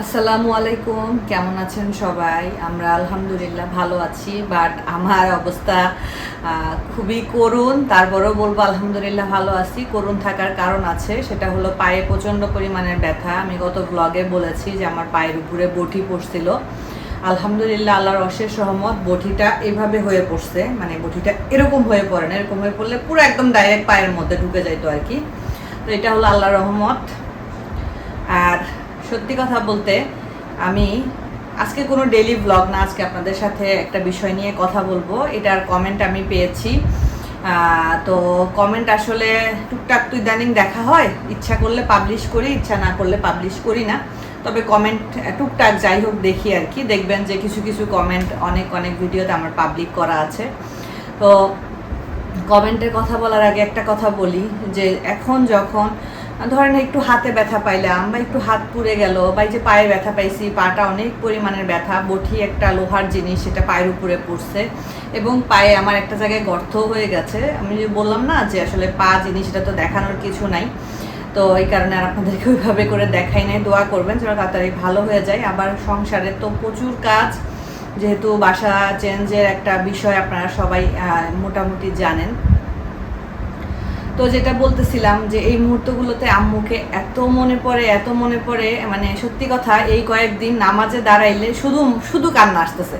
আসসালামু আলাইকুম, কেমন আছেন সবাই? আমরা আলহামদুলিল্লাহ ভালো আছি বাট আমার অবস্থা খুবই করুণ। তারপরেও বলব আলহামদুলিল্লাহ ভালো আছি। করুণ থাকার কারণ আছে, সেটা হলো পায়ে প্রচণ্ড পরিমাণের ব্যথা। আমি গত ব্লগে বলেছি যে আমার পায়ের উপরে বটি পড়ছিল। আলহামদুলিল্লাহ আল্লাহর অশেষ সহমত বটিটা এভাবে হয়ে পড়ছে। মানে বটিটা এরকম হয়ে পড়ে না, এরকম হয়ে পড়লে পুরো একদম ডাইরেক্ট পায়ের মধ্যে ঢুকে যাইতো আর কি। তো এটা হলো আল্লাহর রহমত। সত্যি কথা বলতে, আমি আজকে কোনো ডেলি ব্লগ না, আজকে আপনাদের সাথে একটা বিষয় নিয়ে কথা বলব। এটার কমেন্ট আমি পেয়েছি। তো কমেন্ট আসলে টুকটাক তো ইদানিং দেখা হয়। ইচ্ছা করলে পাবলিশ করি, ইচ্ছা না করলে পাবলিশ করি না। তবে কমেন্ট টুকটাক যাই হোক দেখি আর কি। দেখবেন যে কিছু কিছু কমেন্ট অনেক অনেক ভিডিওতে আমার পাবলিক করা আছে। তো কমেন্টের কথা বলার আগে একটা কথা বলি, যে এখন যখন ধরেন একটু হাতে ব্যথা পাইলাম বা একটু হাত পুড়ে গেল বা এই যে পায়ে ব্যথা পাইছি, পাটা অনেক পরিমাণের ব্যথা, বটি একটা লোহার জিনিস সেটা পায়ের উপরে পড়ছে এবং পায়ে আমার একটা জায়গায় গর্ত হয়ে গেছে। আমি বললাম না যে আসলে পা জিনিস এটা তো দেখানোর কিছু নাই, তো এই কারণে আর আপনাদেরকে ওইভাবে করে দেখাই নাই। দোয়া করবেন যেন তাড়াতাড়ি ভালো হয়ে যায়। আবার সংসারে তো প্রচুর কাজ, যেহেতু বাসা চেঞ্জের একটা বিষয় আপনারা সবাই মোটামুটি জানেন। তো যেটা বলতেছিলাম যে এই মুহূর্তগুলোতে আম্মুকে এত মনে পড়ে, এত মনে পড়ে মানে সত্যি কথা এই কয়েকদিন নামাজে দাঁড়াইলে শুধু শুধু কান্না আসতেছে।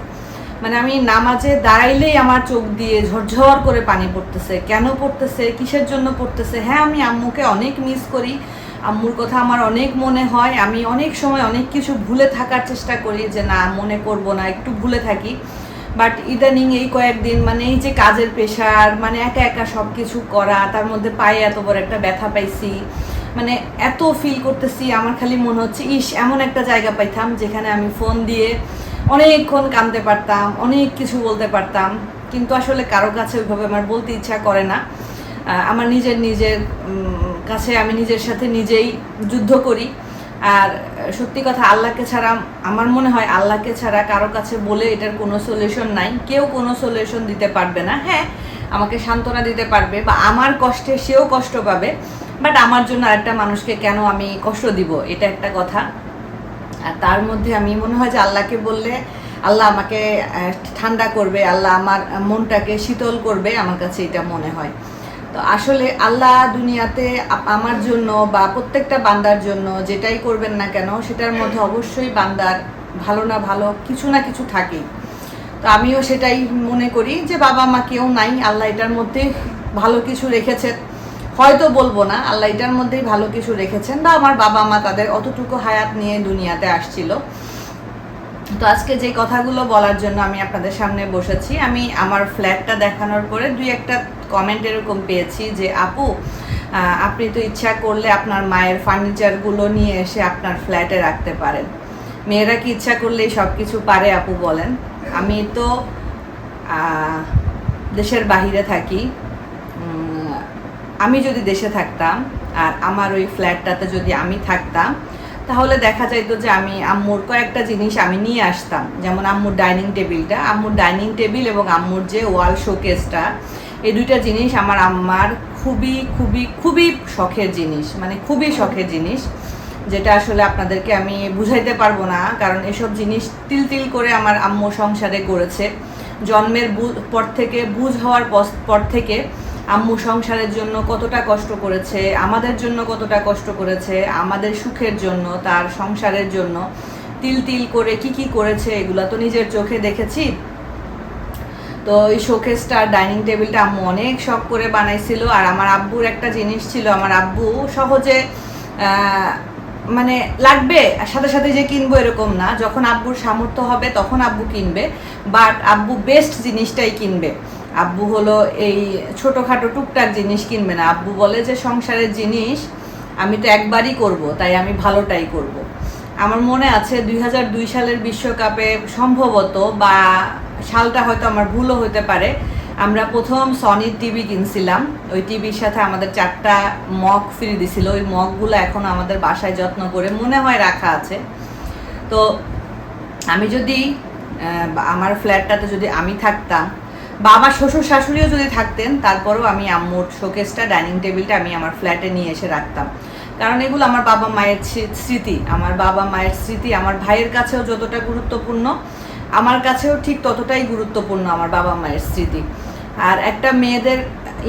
মানে আমি নামাজে দাঁড়াইলেই আমার চোখ দিয়ে ঝরঝর করে পানি পড়তেছে। কেন পড়তেছে? কিসের জন্য পড়তেছে? হ্যাঁ আমি আম্মুকে অনেক মিস করি। আম্মুর কথা আমার অনেক মনে হয়। আমি অনেক সময় অনেক কিছু ভুলে থাকার চেষ্টা করি যে না, মনে করব না, একটু ভুলে থাকি। বাট ইদানিং এই কয়েকদিন মানে এই যে কাজের পেশার মানে একা একা সব কিছু করা, তার মধ্যে পায়ে এত বড় একটা ব্যথা পাইছি। মানে এত ফিল করতেছি, আমার খালি মনে হচ্ছে, ইস, এমন একটা জায়গা পাইতাম যেখানে আমি ফোন দিয়ে অনেকক্ষণ কাঁদতে পারতাম, অনেক কিছু বলতে পারতাম। কিন্তু আসলে কারও কাছে ওইভাবে আমার বলতে ইচ্ছা করে না। আমার নিজের নিজের কাছে আমি নিজের সাথে নিজেই যুদ্ধ করি। আর সত্যি কথা, আল্লাহকে ছাড়া আমার মনে হয় আল্লাহকে ছাড়া কারও কাছে বলে এটার কোনো সলিউশন নাই। কেউ কোনো সলিউশন দিতে পারবে না। হ্যাঁ আমাকে সান্ত্বনা দিতে পারবে বা আমার কষ্টে সেও কষ্ট পাবে বাট আমার জন্য আরেকটা মানুষকে কেন আমি কষ্ট দিব? এটা একটা কথা। আর তার মধ্যে আমি মনে হয় যে আল্লাহকে বললে আল্লাহ আমাকে ঠান্ডা করবে, আল্লাহ আমার মনটাকে শীতল করবে, আমার কাছে এটা মনে হয়। তো আসলে আল্লাহ দুনিয়াতে আমার জন্য বা প্রত্যেকটা বান্দার জন্য যেটাই করবেন না কেন, সেটার মধ্যে অবশ্যই বান্দার ভালো না ভালো কিছু না কিছু থাকেই। তো আমিও সেটাই মনে করি যে বাবা মা কেউ নাই, আল্লাহ এটার মধ্যে ভালো কিছু রেখেছেন। হয়তো বলব না, আল্লাহ এটার মধ্যেই ভালো কিছু রেখেছেন বা আমার বাবা মা তাদের অতটুকু হায়াত নিয়ে দুনিয়াতে আসছিল। তো আজকে যে কথাগুলো বলার জন্য আমি আপনাদের সামনে বসেছি, আমি আমার ফ্ল্যাটটা দেখানোর পরে দুই একটা কমেন্ট এরকম পেয়েছি যে, আপু আপনি তো ইচ্ছা করলে আপনার মায়ের ফার্নিচারগুলো নিয়ে এসে আপনার ফ্ল্যাটে রাখতে পারেন। মেয়েরা কি ইচ্ছা করলেই সব কিছু পারে, আপু বলেন। আমি তো দেশের বাহিরে থাকি। আমি যদি দেশে থাকতাম আর আমার ওই ফ্ল্যাটটাতে যদি আমি থাকতাম, তাহলে দেখা যাইতো যে, আমি আম্মুর কয়েকটা জিনিস আমি নিয়ে আসতাম। যেমন আম্মুর ডাইনিং টেবিলটা। আম্মুর ডাইনিং টেবিল এবং আম্মুর যে ওয়াল শোকেসটা এই দুইটা জিনিস আমার আম্মার খুবই খুবই খুবই শখের জিনিস মানে খুবই শখের জিনিস, যেটা আসলে আপনাদেরকে আমি বুঝাইতে পারব না, কারণ এসব জিনিস তিল তিল করে আমার আম্মু সংসারে করেছে। জন্মের পর থেকে, বুঝ হওয়ার পর থেকে আম্মু সংসারের জন্য কতটা কষ্ট করেছে, আমাদের জন্য কতটা কষ্ট করেছে, আমাদের সুখের জন্য, তার সংসারের জন্য তিল তিল করে কি কি করেছে, এগুলো তো নিজের চোখে দেখেছি। তো ওই শোকেসটা ডাইনিং টেবিলটা আম্মু অনেক শখ করে বানাইছিল আর আমার আব্বুর একটা জিনিস ছিল, আমার আব্বু সহজে মানে লাগবে, আর সাথে সাথে যে কিনবো এরকম না। যখন আব্বুর সামর্থ্য হবে তখন আব্বু কিনবে বাট আব্বু বেস্ট জিনিসটাই কিনবে। আব্বু হলো এই ছোটোখাটো টুকটাক জিনিস কিনবে না। আব্বু বলে যে, সংসারের জিনিস আমি তো একবারই করব, তাই আমি ভালোটাই করব। আমার মনে আছে দুই হাজার দুই সালের বিশ্বকাপে সম্ভবত বা সালটা হয়তো আমার ভুলও হতে পারে, আমরা প্রথম সনির টিভি কিনছিলাম। ওই টিভির সাথে আমাদের চারটা মগ ফ্রি দিছিল, ওই মগগুলো এখন আমাদের বাসায় যত্ন করে মনে হয় রাখা আছে। তো আমি যদি আমার ফ্ল্যাটটাতে যদি আমি থাকতাম বা আমার শ্বশুর শাশুড়িও যদি থাকতেন, তারপরেও আমি আম্মুর শোকেসটা, ডাইনিং টেবিলটা আমি আমার ফ্ল্যাটে নিয়ে এসে রাখতাম। কারণ এগুলো আমার বাবা মায়ের স্মৃতি, আমার বাবা মায়ের স্মৃতি, আমার ভাইয়ের কাছেও যতটা গুরুত্বপূর্ণ, আমার কাছেও ঠিক ততটাই গুরুত্বপূর্ণ আমার বাবা মায়ের স্মৃতি। আর একটা মেয়েদের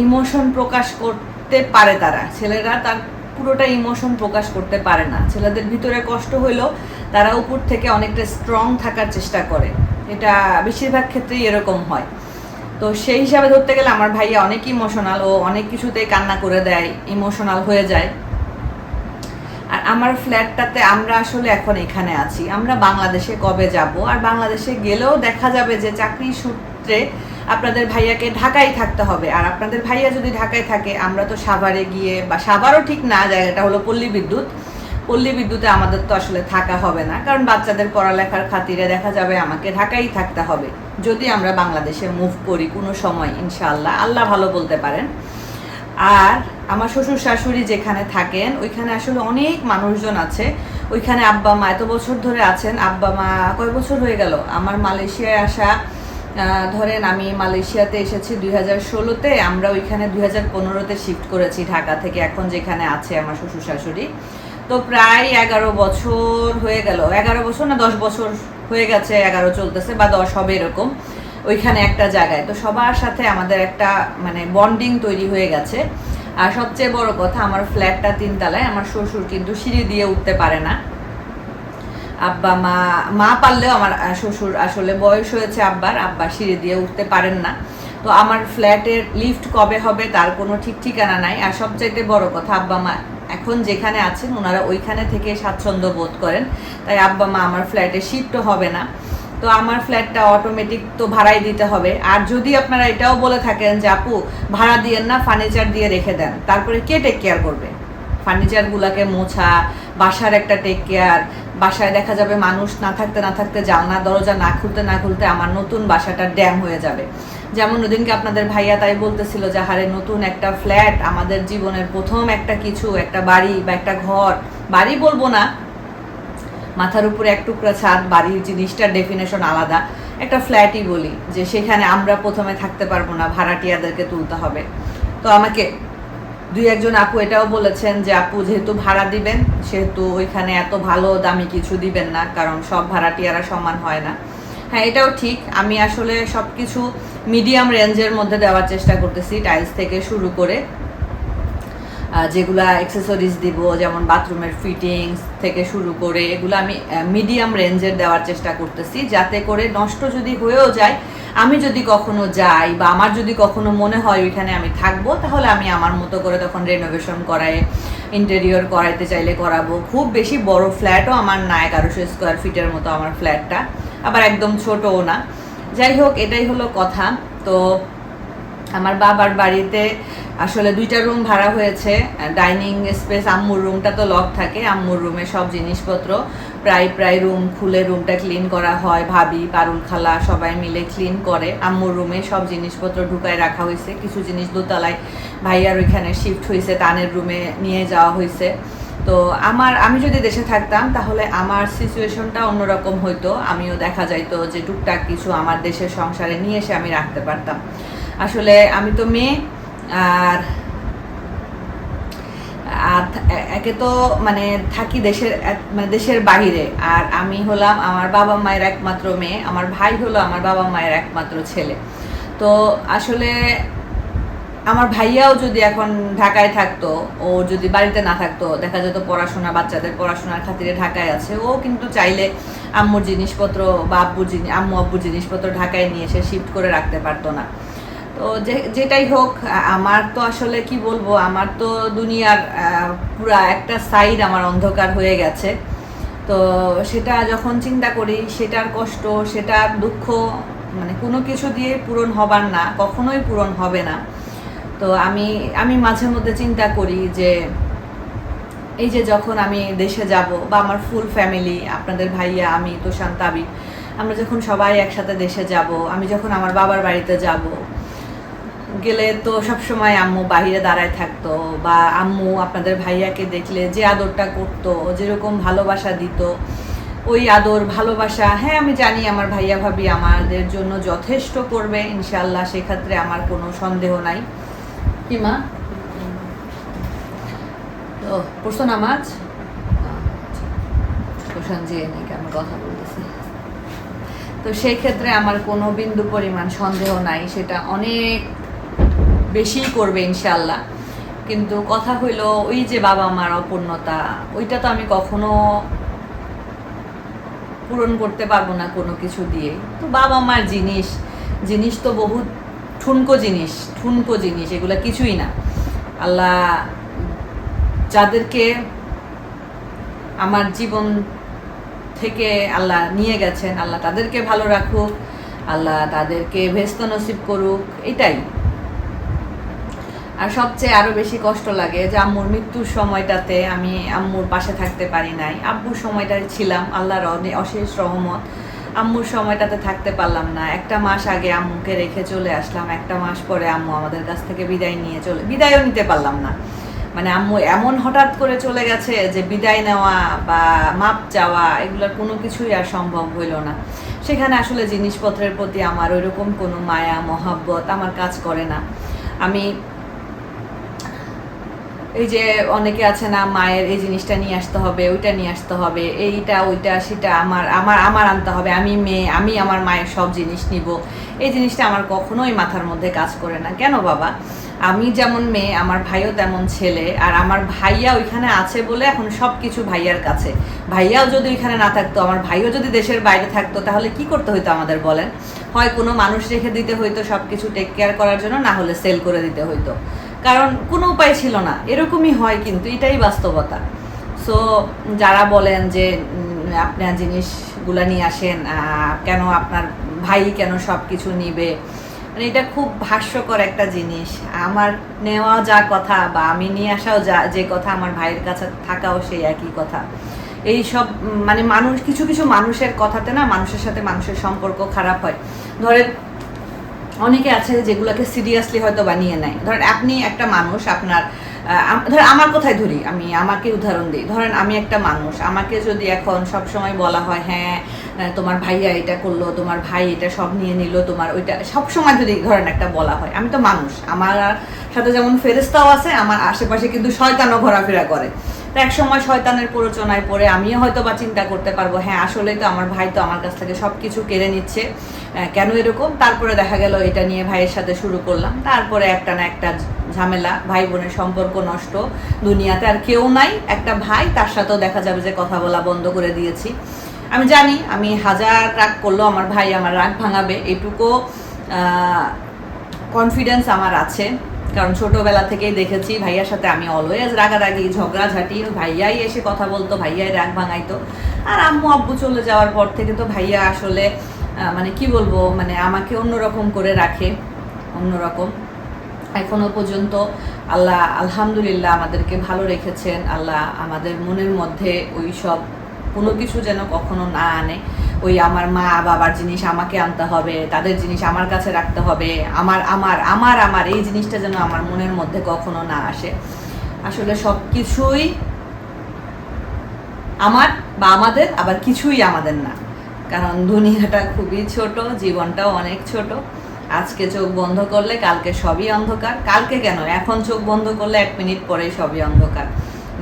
ইমোশন প্রকাশ করতে পারে তারা, ছেলেরা তার পুরোটা ইমোশন প্রকাশ করতে পারে না। ছেলেদের ভিতরে কষ্ট হইলেও তারা উপর থেকে অনেকটা স্ট্রং থাকার চেষ্টা করে। এটা বেশিরভাগ ক্ষেত্রেই এরকম হয়। তো সেই হিসাবে ধরতে গেলে আমার ভাইয়া অনেক ইমোশনাল ও অনেক কিছুতেই কান্না করে দেয় ইমোশনাল হয়ে যায়। আমার ফ্ল্যাটটাতে আমরা আসলে এখন এখানে আছি। আমরা বাংলাদেশে কবে যাব? আর বাংলাদেশে গেলেও দেখা যাবে যে চাকরি সূত্রে আপনাদের ভাইয়াকে ঢাকায় থাকতে হবে। আর আপনাদের ভাইয়া যদি ঢাকায় থাকে, আমরা তো সাভারে গিয়ে বা সাভারও ঠিক না, জায়গাটা হলো পল্লী বিদ্যুৎ। পল্লী বিদ্যুতে আমাদের তো আসলে থাকা হবে না। কারণ বাচ্চাদের পড়ালেখার খাতিরে দেখা যাবে আমাকে ঢাকাই থাকতে হবে। যদি আমরা বাংলাদেশে মুভ করি কোনো সময়, ইনশাআল্লাহ। আল্লাহ ভালো বলতে পারেন। আর আমার শ্বশুর শাশুড়ি যেখানে থাকেন, ওইখানে আসলে অনেক মানুষজন আছে। ওইখানে আব্বা মা এত বছর ধরে আছেন, আব্বা মা কয় বছর হয়ে গেল? আমার মালয়েশিয়ায় আসা ধরেন আমি মালয়েশিয়াতে এসেছি দুই হাজার ষোলোতে, আমরা ওইখানে দুই হাজার পনেরোতে শিফট করেছি ঢাকা থেকে, এখন যেখানে আছে আমার শ্বশুর শাশুড়ি। তো প্রায় এগারো বছর হয়ে গেল। এগারো বছর না, দশ বছর হয়ে গেছে, এগারো চলতেছে বা দশ, হবে এরকম। ওইখানে একটা জায়গায়। তো সবার সাথে আমাদের একটা মানে বন্ডিং তৈরি হয়ে গেছে। আর সবচেয়ে বড় কথা, আমার ফ্ল্যাটটা তিনতলায়, আমার শ্বশুর কিন্তু সিঁড়ি দিয়ে উঠতে পারে না। আব্বা, মা মা পারলেও আমার শ্বশুর আসলে বয়স হয়েছে আব্বার, আব্বা সিঁড়ি দিয়ে উঠতে পারেন না। তো আমার ফ্ল্যাটের লিফট কবে হবে তার কোনো ঠিক ঠিকানা নাই। আর সবচাইতে বড় কথা, আব্বা, মা এখন যেখানে আছেন ওনারা ওইখানে থেকে স্বাচ্ছন্দ্য বোধ করেন। তাই আব্বা, মা, আমার ফ্ল্যাটে শিফট হবে না। তো আমার ফ্ল্যাটটা অটোমেটিক তো ভাড়াই দিতে হবে। আর যদি আপনারা এটাও বলে থাকেন যে, আপু, ভাড়া দিয়েন না ফার্নিচার দিয়ে রেখে দেন। তারপরে কে টেক কেয়ার করবে? ফার্নিচারগুলোকে মোছা, বাসার একটা টেক কেয়ার বাসায় দেখা যাবে মানুষ না থাকতে না থাকতে, জানলা, দরজা না খুলতে না খুলতে আমার নতুন বাসাটা ড্যাম হয়ে যাবে। যেমন ওদিনকে আপনাদের ভাইয়া তাই বলতেছিল যে, হারে নতুন একটা ফ্ল্যাট আমাদের জীবনের প্রথম একটা কিছু, একটা বাড়ি বা একটা ঘর। বাড়ি বলব না মাথার উপরে এক টুকরা ছাদ, বাড়ির জিনিসটার ডেফিনেশন আলাদা। একটা ফ্ল্যাটই বলি, যে সেখানে আমরা প্রথমে থাকতে পারব না, ভাড়াটিয়াদেরকে তুলতে হবে। তো আমাকে দুই একজন আপু এটাও বলেছেন যে, আপু, যেহেতু ভাড়া দিবেন, সেহেতু ওইখানে এত ভালো দামি কিছু দিবেন না, কারণ সব ভাড়াটিয়ারা সমান হয় না। হ্যাঁ এটাও ঠিক। আমি আসলে সব কিছু মিডিয়াম রেঞ্জের মধ্যে দেওয়ার চেষ্টা করতেছি টাইলস থেকে শুরু করে। যেগুলা অ্যাক্সেসরিজ দিব, যেমন বাথরুমের ফিটিংস থেকে শুরু করে, এগুলো আমি মিডিয়াম রেঞ্জের দেওয়ার চেষ্টা করতেছি, যাতে করে নষ্ট যদি হয়েও যায়, আমি যদি কখনো যাই বা আমার যদি কখনো মনে হয় ওইখানে আমি থাকব, তাহলে আমি আমার মতো করে তখন রেনোভেশন করাই ইন্টেরিয়র করাইতে চাইলে করাবো। খুব বেশি বড় ফ্ল্যাটও আমার না, এগারোশো স্কোয়ার ফিটের মতো আমার ফ্ল্যাটটা আবার একদম ছোটও না। যাই হোক, এটাই হলো কথা। তো আমার বাবার বাড়িতে আসলে দুইটা রুম ভাড়া হয়েছে ডাইনিং স্পেস আম্মুর রুমটা তো লক থাকে, আম্মুর রুমে সব জিনিসপত্র। প্রায় প্রায় রুম খুলে রুমটা ক্লিন করা হয়, ভাবি, পারুল, খালা সবাই মিলে ক্লিন করে। আম্মুর রুমে সব জিনিসপত্র ঢুকায় রাখা হয়েছে। কিছু জিনিস দোতলায় ভাইয়ার ওইখানে শিফট হয়েছে তানের রুমে নিয়ে যাওয়া হয়েছে। তো আমার, আমি যদি দেশে থাকতাম, তাহলে আমার সিচুয়েশনটা অন্যরকম হইতো। আমিও দেখা যাইতো যে টুকটাক কিছু আমার দেশের সংসারে নিয়ে এসে আমি রাখতে পারতাম। আসলে আমি তো মেয়ে, আর আর একে তো মানে থাকি দেশের মানে দেশের বাহিরে, আর আমি হলাম আমার বাবা মায়ের একমাত্র মেয়ে, আমার ভাই হলো আমার বাবা মায়ের একমাত্র ছেলে। তো আসলে আমার ভাইয়াও যদি এখন ঢাকায় থাকতো, ও যদি বাড়িতে না থাকতো, দেখা যেত পড়াশোনা, বাচ্চাদের পড়াশোনার খাতিরে ঢাকায় আছে, ও কিন্তু চাইলে আম্মুর জিনিসপত্র বা আব্বুর জিনিস আম্মু আব্বুর জিনিসপত্র ঢাকায় নিয়ে এসে শিফট করে রাখতে পারতো না। তো যেটাই হোক আমার তো আসলে কি বলব, আমার তো দুনিয়ার পুরা একটা সাইড আমার অন্ধকার হয়ে গেছে। তো সেটা যখন চিন্তা করি, সেটার কষ্ট সেটার দুঃখ মানে কোনো কিছু দিয়ে পূরণ হবার না, কখনোই পূরণ হবে না। তো আমি আমি মাঝে মধ্যে চিন্তা করি যে, এই যে যখন আমি দেশে যাব বা আমার ফুল ফ্যামিলি আপনাদের ভাইয়া, আমি, তোষান তাবি আমরা যখন সবাই একসাথে দেশে যাব, আমি যখন আমার বাবার বাড়িতে যাব গেলে তো সবসময় আম্মু বাহিরে দাঁড়ায় থাকতো বা আম্মু আপনাদের ভাইয়াকে দেখলে যে আদরটা করতো, যেরকম ভালোবাসা দিত, ওই আদর, ভালোবাসা হ্যাঁ আমি জানি আমার ভাইয়া ভাবি আমাদের জন্য যথেষ্ট করবে ইনশাল্লাহ সেক্ষেত্রে আমার কোনো সন্দেহ নাই। কি মা? তো ও, পড়ছো নামাজ? নাকি আমি কথা বলতেছি। তো সেই ক্ষেত্রে আমার কোনো বিন্দু পরিমাণ সন্দেহ নাই, সেটা অনেক বেশি করবে ইনশাল্লাহ কিন্তু কথা হইল ওই যে বাবা মার অপূর্ণতা, ওইটা তো আমি কখনো পূরণ করতে পারব না কোনো কিছু দিয়ে। তো বাবা মার জিনিস জিনিস তো বহুত ঠুনকো জিনিস ঠুনকো জিনিস, এগুলো কিছুই না। আল্লাহ যাদেরকে আমার জীবন থেকে আল্লাহ নিয়ে গেছেন, আল্লাহ তাদেরকে ভালো রাখুক, আল্লাহ তাদেরকে ভেস্ত নসিব করুক, এটাই। আর সবচেয়ে আরও বেশি কষ্ট লাগে যে আম্মুর মৃত্যুর সময়টাতে আমি আম্মুর পাশে থাকতে পারি নাই। আব্বুর সময়টায় ছিলাম, আল্লাহর অশেষ রহমত। আম্মুর সময়টাতে থাকতে পারলাম না। একটা মাস আগে আম্মুকে রেখে চলে আসলাম। একটা মাস পরে আম্মু আমাদের কাছ থেকে বিদায় নিয়ে চলে বিদায়ও নিতে পারলাম না। মানে আম্মু এমন হঠাৎ করে চলে গেছে যে বিদায় নেওয়া বা মাপ চাওয়া এগুলোর কোনো কিছুই আর সম্ভব হইল না। সেখানে আসলে জিনিসপত্রের প্রতি আমার ওইরকম কোনো মায়া, মহাব্বত আমার কাজ করে না। আমি এই যে অনেকে আছে না, মায়ের এই জিনিসটা নিয়ে আসতে হবে, ওইটা নিয়ে আসতে হবে, এইটা, ওইটা, সেটা আমার আমার আমার আনতে হবে, আমি মেয়ে, আমি আমার মায়ের সব জিনিস নিব। এই জিনিসটা আমার কখনোই মাথার মধ্যে কাজ করে না। কেন বাবা? আমি যেমন মেয়ে, আমার ভাইও তেমন ছেলে, আর আমার ভাইয়া ওইখানে আছে বলে এখন সব কিছু ভাইয়ার কাছে। ভাইয়াও যদি ওইখানে না থাকতো, আমার ভাইও যদি দেশের বাইরে থাকতো, তাহলে কি করতে হইতো আমাদের বলেন? হয় কোনো মানুষ রেখে দিতে হইতো সব কিছু টেক কেয়ার করার জন্য, না হলে সেল করে দিতে হইতো। কারণ কোনো উপায় ছিল না। এরকমই হয় কিন্তু, এটাই বাস্তবতা। সো যারা বলেন যে আপনার জিনিসগুলা নিয়ে আসেন কেন আপনার ভাই কেন সব কিছু নিবে? মানে এটা খুব হাস্যকর একটা জিনিস। আমার নেওয়া যা কথা বা আমি নিয়ে আসাও যা, যে কথা আমার ভাইয়ের কাছে থাকাও সেই একই কথা। এই সব মানে মানুষ, কিছু কিছু মানুষের কথাতে না মানুষের সাথে মানুষের সম্পর্ক খারাপ হয়। ধরেন অনেকে আছে যেগুলোকে সিরিয়াসলি হয়তো বানিয়ে নেয়। ধরেন আপনি একটা মানুষ, আপনার ধরেন আমার কোথায় ধরি, আমি আমাকে উদাহরণ দিই। ধরেন আমি একটা মানুষ, আমাকে যদি এখন সব সময় বলা হয় হ্যাঁ তোমার ভাইয়া এটা করল, তোমার ভাই এটা সব নিয়ে নিল, তোমার ওইটা সব সময় যদি ধরেন একটা বলা হয়, আমি তো মানুষ। আমার সাথে যেমন ফেরেস্তাও আছে, আমার আশেপাশে কিন্তু শয়তানও ঘোরাফেরা করে। তো এক সময় শয়তানের প্ররোচনায় পড়ে, আমিও হয়তো বা চিন্তা করতে পারব হ্যাঁ আসলেই তো আমার ভাই তো আমার কাছ থেকে সব কিছু কেড়ে নিচ্ছে কেন এরকম? তারপরে দেখা গেল এটা নিয়ে ভাইয়ের সাথে শুরু করলাম, তারপরে একটা না একটা ঝামেলা ভাই বোনের সম্পর্ক নষ্ট, দুনিয়াতে আর কেউ নাই, একটা ভাই, তার সাথেও দেখা যাবে যে কথা বলা বন্ধ করে দিয়েছি। আমি জানি, আমি হাজার রাগ করলেও আমার ভাই আমার রাগ ভাঙাবে, এটুকু কনফিডেন্স আমার আছে। কারণ ছোটবেলা থেকেই দেখেছি, ভাইয়ার সাথে আমি অলওয়েজ রাগারাগি, ঝগড়াঝাটি, ভাইয়াই এসে কথা বলতো, ভাইয়াই রাগ ভাঙাইতো। আর আম্মু আব্বু চলে যাওয়ার পর থেকে তো ভাইয়া আসলে মানে কি বলব মানে আমাকে অন্যরকম করে রাখে, অন্যরকম। এখনও পর্যন্ত আল্লাহ, আলহামদুলিল্লাহ আমাদেরকে ভালো রেখেছেন, আল্লাহ আমাদের মনের মধ্যে ওই সব কোনো কিছু যেন কখনো না আনে। ওই আমার মা বাবার জিনিস আমাকে আনতে হবে, তাদের জিনিস আমার কাছে রাখতে হবে, আমার আমার আমার আমার, এই জিনিসটা যেন আমার মনের মধ্যে কখনো না আসে। আসলে সব কিছুই আমার বা আমাদের, আবার কিছুই আমাদের না। কারণ দুনিয়াটা খুবই ছোট, জীবনটাও অনেক ছোট। আজকে চোখ বন্ধ করলে, কালকে সবই অন্ধকার। কালকে কেন? এখন চোখ বন্ধ করলে এক মিনিট পরেই সবই অন্ধকার।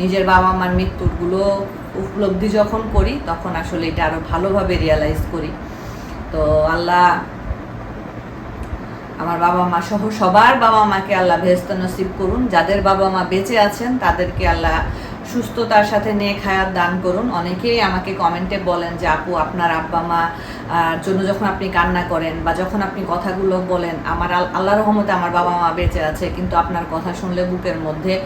নিজের বাবা মার মৃত্যুরগুলো উপলব্ধি যখন করি, তখন আসলে এটা আরও ভালোভাবে রিয়ালাইজ করি। তো আল্লাহ আমার বাবা মা সহ সবার বাবা মাকে আল্লাহ ভেস্ত নসিব করুন। যাদের বাবা মা বেঁচে আছেন, তাদেরকে আল্লাহ সুস্থতার সাথে নেক হায়াত দান করুন। অনেকেই আমাকে কমেন্টে বলেন যে, আপু, আপনার আব্বা মা জন্য যখন আপনি কান্না করেন বা যখন আপনি কথাগুলো বলেন, আমার আল- আল্লাহ রহমতে আমার বাবা মা বেঁচে আছে, কিন্তু আপনার কথা শুনলে বুকের মধ্যে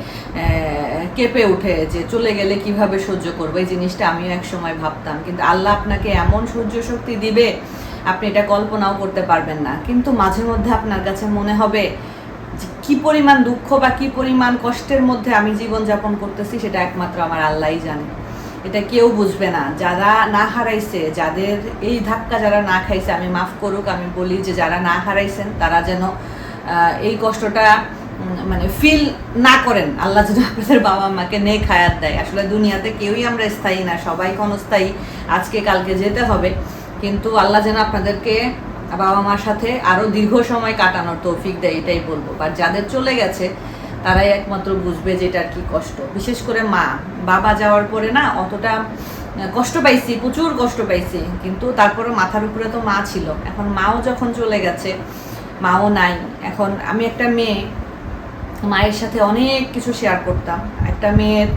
কেঁপে উঠে যে, চলে গেলে কীভাবে সহ্য করব? এই জিনিসটা আমিও এক সময় ভাবতাম। কিন্তু আল্লাহ আপনাকে এমন সহ্য শক্তি দিবে, আপনি এটা কল্পনাও করতে পারবেন না। কিন্তু মাঝে মধ্যে আপনার কাছে মনে হবে কি পরিমাণ দুঃখ বা কি পরিমাণ কষ্টের মধ্যে আমি জীবন যাপন করতেছি, সেটা একমাত্র আমার আল্লাহই জানে। এটা কেউ বুঝবে না। যারা না হারাইছে, যাদের এই ধাক্কা যারা না খাইছে, আমি মাফ করুক, আমি বলি যে যারা না হারাইছেন, তারা যেন এই কষ্টটা মানে ফিল না করেন। আল্লাহ যেন আপনাদের বাবা মাকে নেক খায়াত দেয়। আসলে দুনিয়াতে কেউই আমরা স্থায়ী না, সবাই ক্ষণস্থায়ী। আজকে কালকে যেতে হবে। কিন্তু আল্লাহ যেন আপনাদেরকে বাবা মার সাথে আরও দীর্ঘ সময় কাটানোর তৌফিক দেয়, এটাই বলব। বা যাদের চলে গেছে, তারাই একমাত্র বুঝবে যে এটার কি কষ্ট। বিশেষ করে মা। বাবা যাওয়ার পরে না, অতটা কষ্ট পাইছি, প্রচুর কষ্ট পাইছি। কিন্তু তারপরে মাথার উপরে তো মা ছিল। এখন মাও যখন চলে গেছে, মাও নাই। এখন আমি একটা মেয়ে, মায়ের সাথে অনেক কিছু শেয়ার করতাম। একটা মেয়ের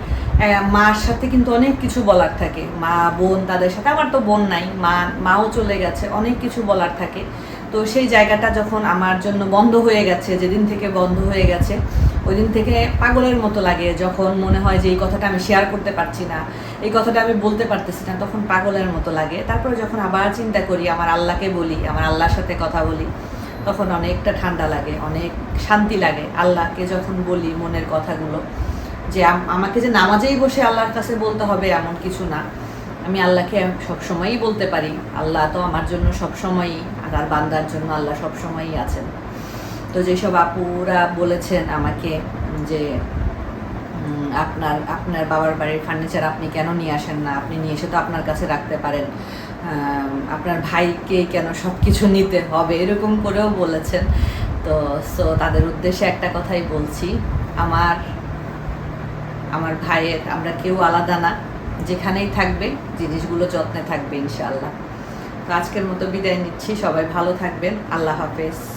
মার সাথে কিন্তু অনেক কিছু বলার থাকে। মা, বোন তাদের সাথে, আমার তো বোন নাই, মা, মাও চলে গেছে, অনেক কিছু বলার থাকে। তো সেই জায়গাটা যখন আমার জন্য বন্ধ হয়ে গেছে, যেদিন থেকে বন্ধ হয়ে গেছে ওই দিন থেকে পাগলের মতো লাগে, যখন মনে হয় যে এই কথাটা আমি শেয়ার করতে পারছি না, এই কথাটা আমি বলতে পারতেছি না, তখন পাগলের মতো লাগে। তারপরে যখন আবার চিন্তা করি, আমার আল্লাহকে বলি, আমার আল্লাহর সাথে কথা বলি, তখন অনেকটা ঠান্ডা লাগে, অনেক শান্তি লাগে আল্লাহকে যখন বলি মনের কথাগুলো। যে আমাকে যে নামাজেই বসে আল্লাহর কাছে বলতে হবে এমন কিছু না। আমি আল্লাহকে সবসময়ই বলতে পারি, আল্লাহ তো আমার জন্য সবসময়ই আর আর বান্দার জন্য আল্লাহ সবসময়ই আছেন। তো যেসব আপুরা বলেছেন আমাকে যে আপনার আপনার বাবার বাড়ির ফার্নিচার আপনি কেন নিয়ে আসেন না? আপনি নিয়ে এসে তো আপনার কাছে রাখতে পারেন। আপনার ভাইকে কেন সব কিছু নিতে হবে? এরকম করেও বলেছেন। তো সো তাদের উদ্দেশ্যে একটা কথাই বলছি। আমার আমার ভাইয়ের, আমরা কেউ আলাদা না। যেখানেই থাকবে, জিনিসগুলো যত্নে থাকবে ইনশাল্লাহ তো আজকের মতো বিদায় নিচ্ছি। সবাই ভালো থাকবেন। আল্লাহ হাফেজ।